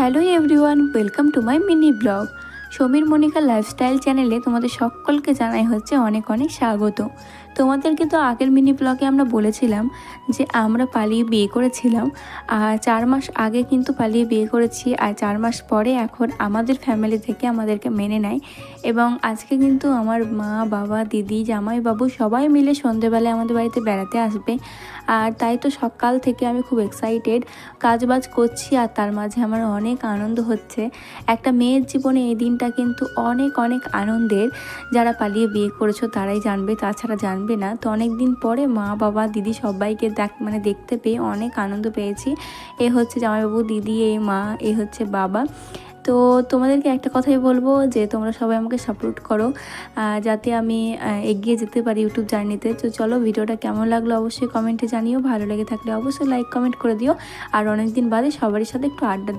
hello everyone welcome to my mini blog Samir Monika lifestyle চ্যানেলে তোমাদের সকলকে জানাই হচ্ছে অনেক অনেক স্বাগত। তোমাদেরকে তো আগের মিনি ব্লগে আমরা বলেছিলাম যে আমরা পালিয়ে বিয়ে করেছিলাম, আর চার মাস আগে কিন্তু পালিয়ে বিয়ে করেছি, আর চার মাস পরে এখন আমাদের ফ্যামিলি থেকে আমাদেরকে মেনে নেয়। এবং আজকে কিন্তু আমার মা, বাবা, দিদি জামাই বাবু সবাই মিলে সন্ধেবেলায় আমাদের বাড়িতে বেড়াতে আসবে। আর তাই তো সকাল থেকে আমি খুব এক্সাইটেড কাজবাজ করছি, আর তার মাঝে আমার অনেক আনন্দ হচ্ছে। একটা মেয়ের জীবনে এই দিনটা কিন্তু অনেক অনেক আনন্দের যারা পালিয়ে বিয়ে করেছ তারাই জানবে, তাছাড়া জানবে না। তো অনেক দিন পরে মা, বাবা, দিদি সবাইকে দেখ মানে দেখতে পেয়ে অনেক আনন্দ পেয়েছি। এ হচ্ছে জামাইবাবু, দিদি এই মা, এ হচ্ছে বাবা। তো তোমাদেরকে একটা কথাই বলব যে, তোমরা সবাই আমাকে সাপোর্ট করো যাতে আমি এগিয়ে যেতে পারি ইউটিউব জার্নিতে তো চলো ভিডিওটা কেমন লাগল অবশ্যই কমেন্টে জানিও। ভালো লেগে থাকলে অবশ্যই লাইক কমেন্ট করে দিও। আর অনেক দিন বাদে সবারই সাথে একটু আড্ডা